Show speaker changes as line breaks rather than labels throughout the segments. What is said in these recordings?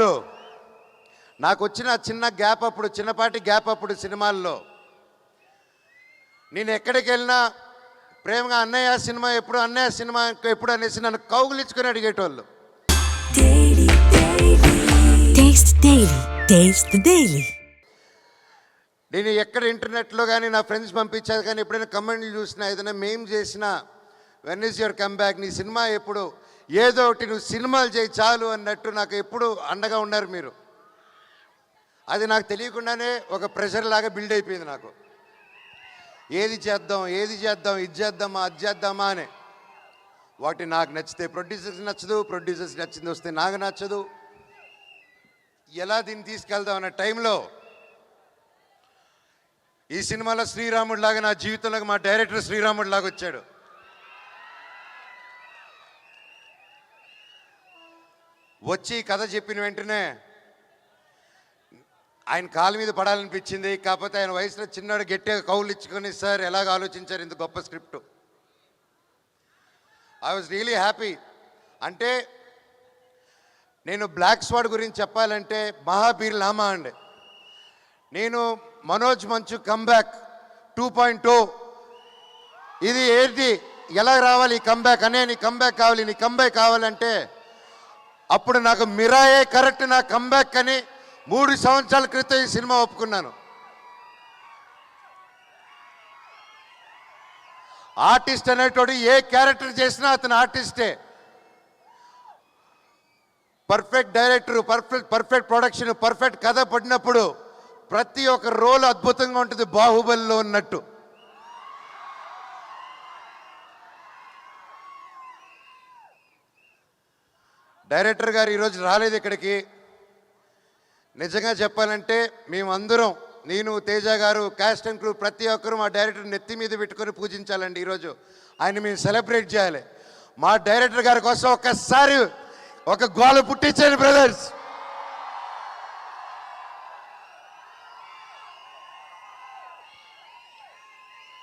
అప్పుడు నాకు వచ్చిన చిన్న గ్యాప్ అప్పుడు చిన్నపాటి గ్యాప్ అప్పుడు సినిమాల్లో. నేను ఎక్కడికి వెళ్ళినా ప్రేమగా అన్నయ్య సినిమా ఎప్పుడు అన్నయ్య సినిమా ఎప్పుడు అనేసి నన్ను కౌగులించుకొని అడిగేటోళ్ళు. నేను ఎక్కడ ఇంటర్నెట్లో కానీ నా ఫ్రెండ్స్ పంపించారు కానీ ఎప్పుడైనా కమెంట్లు చూసినా ఏదైనా మేం చేసినా when is your come back నీ సినిమా ఎప్పుడు? ఏదో ఒకటి నువ్వు సినిమాలు చేయి చాలు అన్నట్టు నాకు ఎప్పుడు అండగా ఉన్నారు మీరు. అది నాకు తెలియకుండానే ఒక ప్రెషర్ లాగా బిల్డ్ అయిపోయింది నాకు. ఏది చేద్దాం ఏది చేద్దాం ఇది చేద్దామా అది చేద్దామా అని. వాటి నాకు నచ్చితే ప్రొడ్యూసర్స్ నచ్చదు ప్రొడ్యూసర్స్ నచ్చింది వస్తే నాకు నచ్చదు. ఎలా దీన్ని తీసుకెళ్దాం అన్న టైంలో ఈ సినిమాలో శ్రీరాముడు లాగా నా జీవితంలోకి మా డైరెక్టర్ శ్రీరాముడు లాగా వచ్చాడు. వచ్చి కథ చెప్పిన వెంటనే ఆయన కాలు మీద పడాలనిపించింది కాకపోతే ఆయన వయసులో చిన్నాడు గట్టిగా కౌలు ఇచ్చుకొని సార్ ఎలాగ ఆలోచించారు? ఇంత గొప్ప script. I was really happy అంటే నేను బ్లాక్ స్వాడ్ గురించి చెప్పాలంటే మహాబీర్ లామా అండి. నేను మనోజ్ మంచు కమ్బ్యాక్ టూ పాయింట్ టూ ఇది ఏది? ఎలా రావాలి ఈ కంబ్యాక్ అనే నీ కంబ్యాక్ కావాలి నీ కంబ్యాక్ కావాలంటే అప్పుడు నాకు మిరాయే కరెక్ట్ నా కంబ్యాక్ అని మూడు సంవత్సరాల క్రితం ఈ సినిమా ఒప్పుకున్నాను. ఆర్టిస్ట్ అనేటోడు ఏ క్యారెక్టర్ చేసినా అతను ఆర్టిస్టే. Perfect director perfect perfect production perfect కథ పడినప్పుడు ప్రతి ఒక్క రోల్ అద్భుతంగా ఉంటుంది బాహుబలిలో ఉన్నట్టు. డైరెక్టర్ గారు ఈరోజు రాలేదు ఇక్కడికి. నిజంగా చెప్పాలంటే మేమందరం నేను తేజ గారు క్యాస్ట్ అండ్ క్రూ ప్రతి ఒక్కరు మా డైరెక్టర్ నెత్తి మీద పెట్టుకొని పూజించాలండి ఈరోజు. ఆయన మేము సెలబ్రేట్ చేయాలి. మా డైరెక్టర్ గారి కోసం ఒక్కసారి ఒక గోల పుట్టించండి బ్రదర్స్.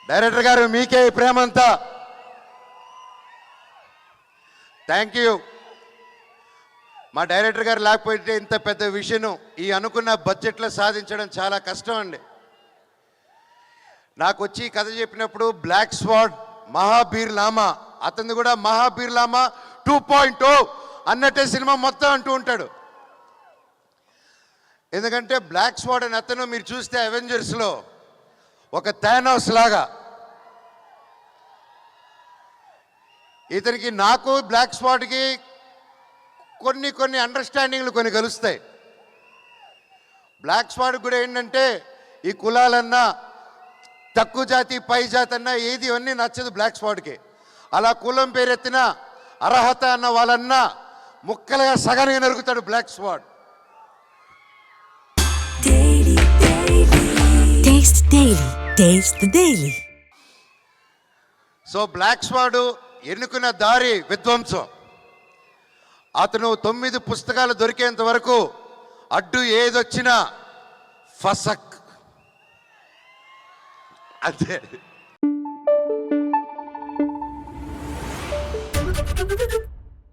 డైరెక్టర్ గారు మీకే ప్రేమంతా. థ్యాంక్ యూ మా డైరెక్టర్ గారు లేకపోతే ఇంత పెద్ద విషయం ఈ అనుకున్న బడ్జెట్లో సాధించడం చాలా కష్టం అండి. నాకు వచ్చి కథ చెప్పినప్పుడు బ్లాక్ స్వాడ్ మహాబీర్ లామా అతను కూడా మహాబీర్ లామా టూ పాయింట్ అన్నట్టే సినిమా మొత్తం అంటూ ఉంటాడు. ఎందుకంటే బ్లాక్ స్వాడ్ అని అతను మీరు చూస్తే అవెంజర్స్లో ఒక థానోస్ లాగా. ఇతనికి నాకు బ్లాక్ స్పాట్కి కొన్ని కొన్ని అండర్స్టాండింగ్లు కొన్ని కలుస్తాయి బ్లాక్ స్పాట్ కూడా ఏంటంటే ఈ కులాలన్నా తక్కువ జాతి పై జాతి అన్నా ఏది ఇవన్నీ నచ్చదు బ్లాక్ స్పాట్కి అలా కులం పేరెత్తిన అర్హత అన్న వాళ్ళన్నా ముక్కలుగా సగానికి నరుకుతాడు black spot
Daily, daily. Taste Daily. Taste the Daily.
So black స్వాడ్ ఎన్నుకున్న దారి విధ్వంసం అతను తొమ్మిది పుస్తకాలు దొరికేంత వరకు అడ్డు ఏదొచ్చినా ఫసక్. అంతే.